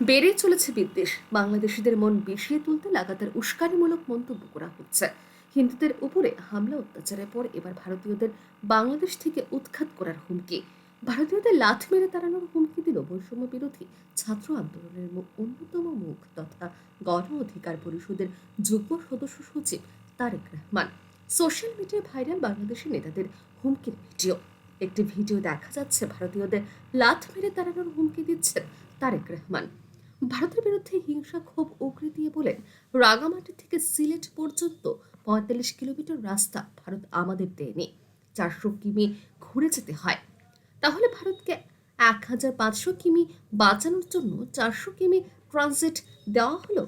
বেড়ে চলেছে বিদ্বেষ। বাংলাদেশিদের মন বিষিয়ে তুলতে লাগাতার উস্কানিমূলক মন্তব্য করা হচ্ছে। হিন্দুদের উপরে হামলা, অত্যাচারের পর এবার ভারতীয়দের বাংলাদেশ থেকে উৎখাত করার হুমকি। ভারতীয়দের লাথ মেরে তাড়ানোর হুমকি দিল বৈষম্য বিরোধী ছাত্র আন্দোলনের অন্যতম মুখ তথা গণ অধিকার পরিষদের যুগ্ম সদস্য সচিব তারেক রহমান। সোশ্যাল মিডিয়ায় ভাইরাল বাংলাদেশি নেতাদের হুমকির ভিডিও। একটি ভিডিও দেখা যাচ্ছে ভারতীয়দের লাথ মেরে তাড়ানোর হুমকি দিচ্ছেন তারেক রহমান। ভারতের বিরুদ্ধে হিংসা ক্ষোভ উগরে দিয়ে বলেন রাগামাটি থেকে সিলেট পর্যন্ত পঁয়তাল্লিশ কিলোমিটার রাস্তা ভারত আমাদের দেয়নি। চারশো কিমি ঘুরে যেতে হয়। তাহলে ভারতকে এক হাজার পাঁচশো কিমি বাঁচানোর জন্য চারশো কিমি ট্রানজিট দেওয়া হলো?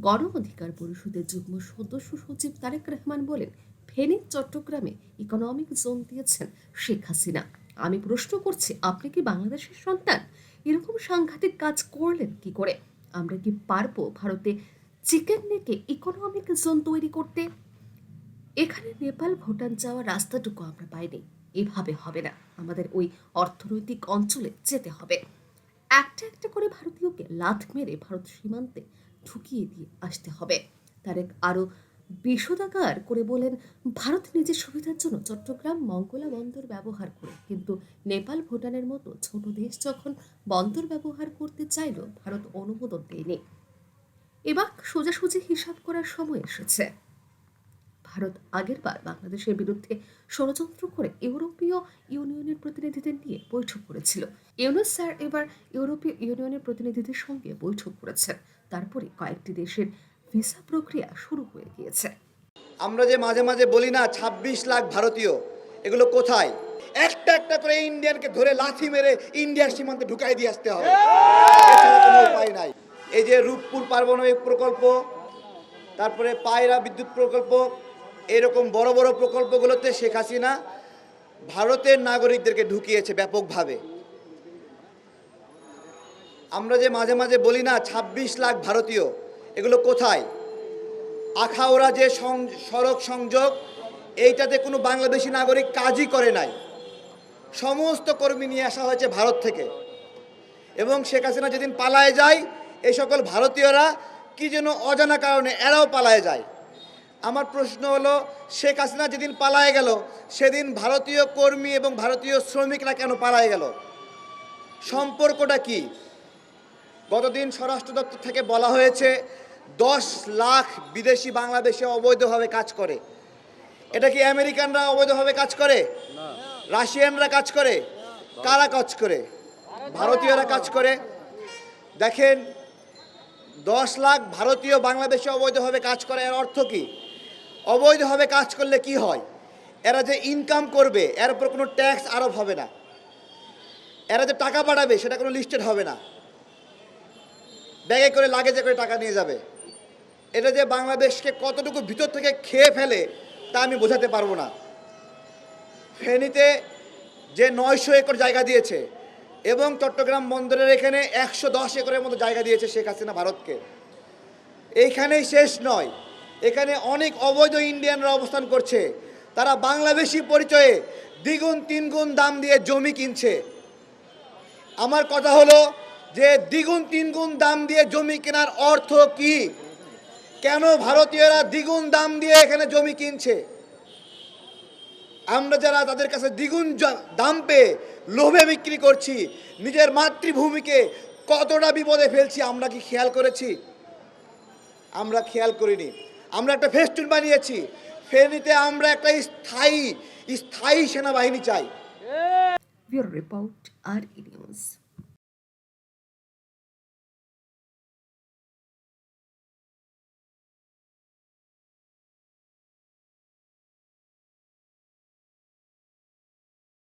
গণ অধিকার পরিষদের যুগ্ম সদস্য সচিব তারেক রহমান বলেন, ফেনী, চট্টগ্রামে ইকোনমিক জোন দিয়েছেন শেখ হাসিনা। আমি প্রশ্ন করছি, আপনি কি বাংলাদেশের সন্তান? এরকম সাংঘাতিক কাজ করলেন কি করে? আমরা কি পারব ভারতে চিকেন নেকে ইকোনমিক জোন তৈরি করতে? এখানে নেপাল, ভুটান যাওয়ার রাস্তাটুকু আমরা পাইনি। এভাবে হবে না। আমাদের ওই অর্থনৈতিক অঞ্চলে যেতে হবে। একটা একটা করে ভারতীয়কে লাথ মেরে ভারত সীমান্তে ঢুকিয়ে দিয়ে আসতে হবে। তারেক আরও বিশদাকার করে বলেন, ভারত নিজের সুবিধার জন্য চট্টগ্রাম মঙ্গলা বন্দর ব্যবহার করে। কিন্তু নেপাল ভুটানের মতো ছোট দেশ যখন বন্দর ব্যবহার করতে চাইল, ভারত অনুমোদন দেয়নি। এবার সোজাসুজি হিসাব করার সময় এসেছে। ভারত আগেরবার বাংলাদেশের বিরুদ্ধে ষড়যন্ত্র করে ইউরোপীয় ইউনিয়নের প্রতিনিধিদের নিয়ে বৈঠক করেছিল। ইউনুস স্যার এবার ইউরোপীয় ইউনিয়নের প্রতিনিধিদের সঙ্গে বৈঠক করেছেন। তারপরে কয়েকটি দেশের ভিসা প্রক্রিয়া শুরু হয়ে গিয়েছে। আমরা যে মাঝে মাঝে বলি না ২৬ লাখ ভারতীয়, এগুলো কোথায়? একটা একটা করে ইন্ডিয়ানকে ধরে লাথি মেরে ইন্ডিয়ার সীমান্তে ঢুকাই দিয়ে আসতে হবে। কোনো উপায় নাই। এই যে রূপপুর পারমাণবিক প্রকল্প, তারপরে পায়রা বিদ্যুৎ প্রকল্প, এরকম বড় বড় প্রকল্পগুলোতে শেখ হাসিনা ভারতের নাগরিকদেরকে ঢুকিয়েছে ব্যাপকভাবে। আমরা যে মাঝে মাঝে বলি না ২৬ লাখ ভারতীয় এগুলো কোথায়? আখাউড়া যে সড়ক সংযোগ, এইটাতে কোনো বাংলাদেশি নাগরিক কাজই করে নাই। সমস্ত কর্মী নিয়ে আসা হয়েছে ভারত থেকে। এবং শেখ হাসিনা যেদিন পালায় যায়, এই সকল ভারতীয়রা কি যেন অজানা কারণে এরাও পালায় যায়। আমার প্রশ্ন হলো, শেখ হাসিনা যেদিন পালায় গেল, সেদিন ভারতীয় কর্মী এবং ভারতীয় শ্রমিকরা কেন পালায় গেল? সম্পর্কটা কি? গতদিন স্বরাষ্ট্র দপ্তর থেকে বলা হয়েছে দশ লাখ বিদেশি বাংলাদেশে অবৈধভাবে কাজ করে। এটা কি আমেরিকানরা অবৈধভাবে কাজ করে? রাশিয়ানরা কাজ করে? কারা কাজ করে? ভারতীয়রা কাজ করে। দেখেন দশ লাখ ভারতীয় বাংলাদেশে অবৈধভাবে কাজ করে এর অর্থ কি? অবৈধভাবে কাজ করলে কি হয়? এরা যে ইনকাম করবে এর উপর কোনো ট্যাক্স আরোপ হবে না। এরা যে টাকা পাঠাবে সেটা কোনো লিস্টেড হবে না। ব্যাগে করে লাগেজে করে টাকা নিয়ে যাবে। এটা যে বাংলাদেশকে কতটুকু ভিতর থেকে খেয়ে ফেলে, তা আমি বোঝাতে পারব না। ফেনীতে যে নয়শো একর জায়গা দিয়েছে এবং চট্টগ্রাম বন্দরের এখানে একশো দশ একরের মতো জায়গা দিয়েছে শেখ হাসিনা ভারতকে। এইখানেই শেষ নয়। এখানে অনেক অবৈধ ইন্ডিয়ানরা অবস্থান করছে। তারা বাংলাদেশি পরিচয়ে দ্বিগুণ তিনগুণ দাম দিয়ে জমি কিনছে। আমার কথা হলো যে দ্বিগুণ তিনগুণ দাম দিয়ে জমি কেনার অর্থ কি? কেন ভারতীয়রা দ্বিগুণ দাম দিয়ে এখানে জমি কিনছে? আমরা যারা তাদের কাছে দ্বিগুণ দাম পেয়ে লোভে বিক্রি করছি, নিজের মাতৃভূমিকে কতটা বিপদে ফেলছি আমরা কি খেয়াল করেছি? আমরা খেয়াল করিনি। আমরা একটা ফেস্টুন বানিয়েছি। ফেনীতে আমরা একটা স্থায়ী স্থায়ী সেনাবাহিনী চাই।